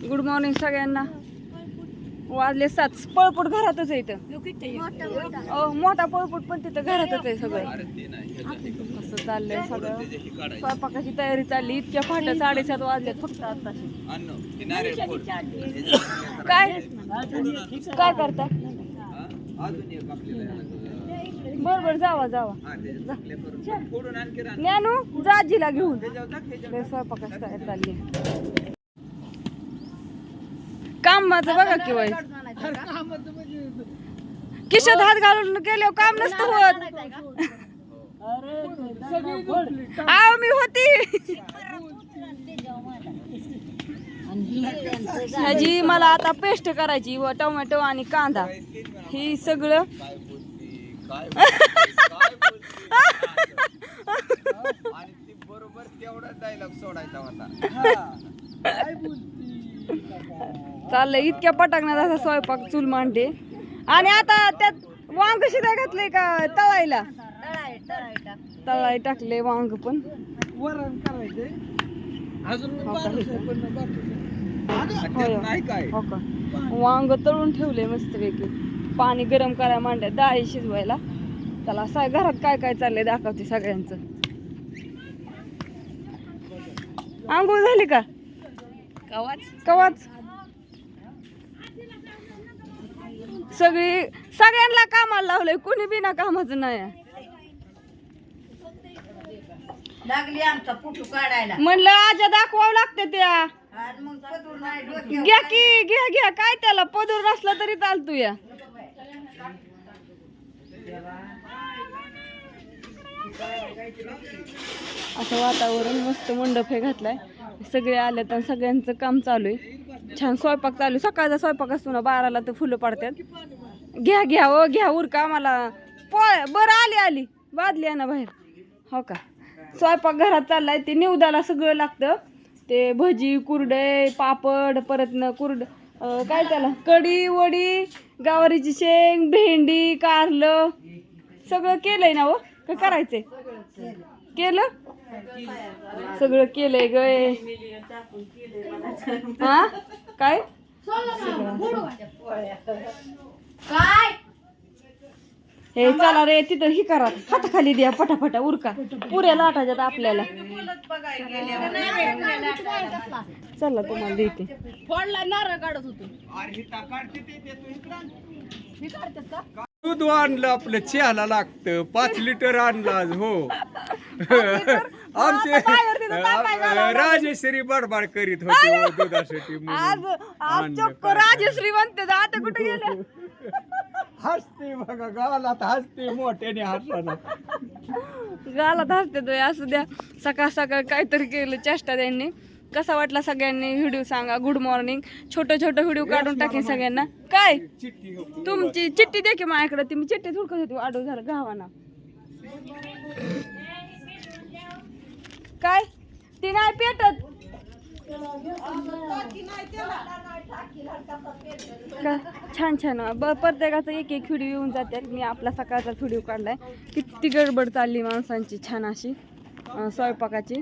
Good morning सगळ्यांना. वाजले सात. पळपूट घरातच आहे इथं. अहो, मोठा पळपूट पण तिथं घरातच आहे सगळं. असं चाललंय सगळं? स्वयंपाकाची तयारी चालली. इतक्या फाट्या साडेसात वाजल्यात फक्त काय? काय करता? बर बर जावा जावा. ज्ञानू जा आजीला घेऊन. स्वयंपाकाची तयारी चालली काम माझं बघा की वाईट किशात हात घालून गेले काम नसतं होत. आव मी होती. ह्याची मला आता पेस्ट करायची व टोमॅटो आणि कांदा. ही सगळं. बरोबर तेवढा डायलॉग सोडायचा होता. चाललंय. इतक्या पटाकण्यात असा स्वयंपाक चूल मांडते. आणि आता त्यात वांग शिदा घातले का तळायला? तळाय टाकले वांग पण. वरण करायचे अजून हो का? बारसं पण बाकीचं. होय. नाही काय हो का? वांग तळून ठेवले मस्तपैकी. पाणी गरम करायला मांडले डाळी शिजवायला. त्याला सा घरात काय काय चाललंय दाखवते सगळ्यांचं. आंघोळ झाली का? कवाच? सगळी सगळ्यांना कामाला लावलंय कोणी बिना कामाचं नाही लागली आमचा पुटू काढायला. म्हणलं आजा दाखवावं लागते त्या. आणि मग पदूर नाही डोक्यावर घ्या की घ्या घ्या काय त्याला पदूर नसला तरी चालतो या असं वातावरण मस्त मंडप हे घातलाय. सगळे आले तर सगळ्यांचं काम चालू आहे. छान स्वयंपाक चालू. सकाळचा स्वयंपाक असतो ना बाराला तर फुलं पडतात. घ्या घ्या ओ घ्या उरका मला पोळ बरं आली आली. बादली आहे ना बाहेर. हो का? स्वयंपाक घरात चाललाय ते निवदाला सगळं लागतं. ते भजी कुरडे पापड परत न कुरड काय त्याला? कढी वडी गावारीची शेंग भेंडी कारलं. सगळं केलंय ना हो? का करायचंय? केलं? सगळं केलंय गय हा. काय? काय? हे चला रे तिथं ही करा. हाताखाली द्या पटापटा उरका. पुऱ्या लाटाच्यात आपल्याला. चला तुम्हाला देते. फोडला नारळ काढत होतो. दूध आणलं आपलं चहाला लागतं. पाच लिटर आणलं आज हो. आमचे राजेश्वरी बडबड करीत होते हो दुधासाठी म्हणून. आज आणलं चक्क. राजश्री म्हणते आता कुठे गेले? हसते बघा गावात हसते मोठ्याने हसताना गालात हसते तो असू द्या. सकाळ सकाळ काहीतरी केलं चेष्टा त्यांनी. कसा वाटला सगळ्यांनी? व्हिडिओ सांगा. गुड मॉर्निंग छोटं छोटं व्हिडिओ काढून टाकेन सगळ्यांना. काय? चिठ्ठी. तुमची चिठ्ठी दे की माझ्याकडे. ती मी चिठ्ठी थुडकत होती. आडो झालं गावाना. काय? ती नाही पेटत. का? छान छान. ब प्रत्येकाचं एक एक व्हिडिओ येऊन जाते. मी आपला सकाळचा व्हिडिओ काढलाय. किती गडबड चालली माणसांची छान अशी. स्वयंपाकाची.